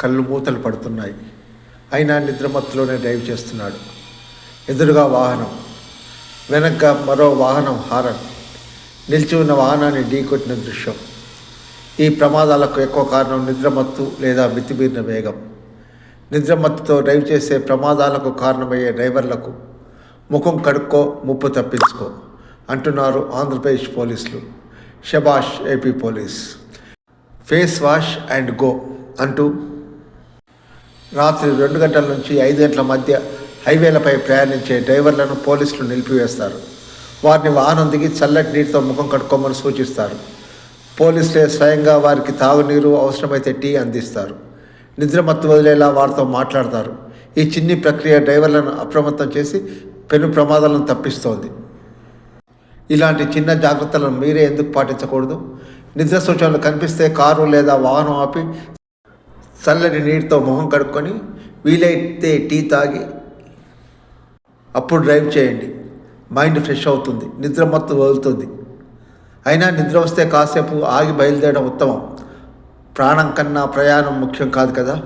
కళ్ళు మూతలు పడుతున్నాయి. అయినా నిద్రమత్తులోనే డ్రైవ్ చేస్తున్నాడు. ఎదురుగా వాహనం. వెనక్గా మరో వాహనం హారన్. నిలిచి ఉన్న వాహనాన్ని ఢీకొట్టిన దృశ్యం. ఈ ప్రమాదాలకు ఎక్కువ కారణం నిద్రమత్తు లేదా మితిమీరిన వేగం. నిద్రమత్తుతో డ్రైవ్ చేసే ప్రమాదాలకు కారణమయ్యే డ్రైవర్లకు ముఖం కడుక్కో ముప్పు తప్పించుకో అంటున్నారు ఆంధ్రప్రదేశ్ పోలీసులు. షబాష్ AP police. Face wash and go అంటూ రాత్రి రెండు గంటల నుంచి ఐదు గంటల మధ్య హైవేలపై ప్రయాణించే డ్రైవర్లను పోలీసులు నిలిపివేస్తారు. వారిని వాహనం దిగి చల్లటి నీటితో ముఖం కడుక్కోమని సూచిస్తారు. పోలీసులే స్వయంగా వారికి తాగునీరు అవసరమైతే టీ అందిస్తారు. నిద్రమత్తు వదిలేలా వారితో మాట్లాడతారు. ఈ చిన్ని ప్రక్రియ డ్రైవర్లను అప్రమత్తం చేసి పెను ప్రమాదాలను తప్పిస్తోంది. ఇలాంటి చిన్న జాగ్రత్తలను మీరే ఎందుకు పాటించకూడదు? నిద్ర సూచనలు కనిపిస్తే కారు లేదా వాహనం ఆపి చల్లని నీటితో మొహం కడుక్కొని వీలైతే టీ తాగి అప్పుడు డ్రైవ్ చేయండి. మైండ్ ఫ్రెష్ అవుతుంది. నిద్ర మత్తు వదులుతుంది. అయినా నిద్ర వస్తే కాసేపు ఆగి బయలుదేరడం ఉత్తమం. ప్రాణం కన్నా ప్రయాణం ముఖ్యం కాదు కదా?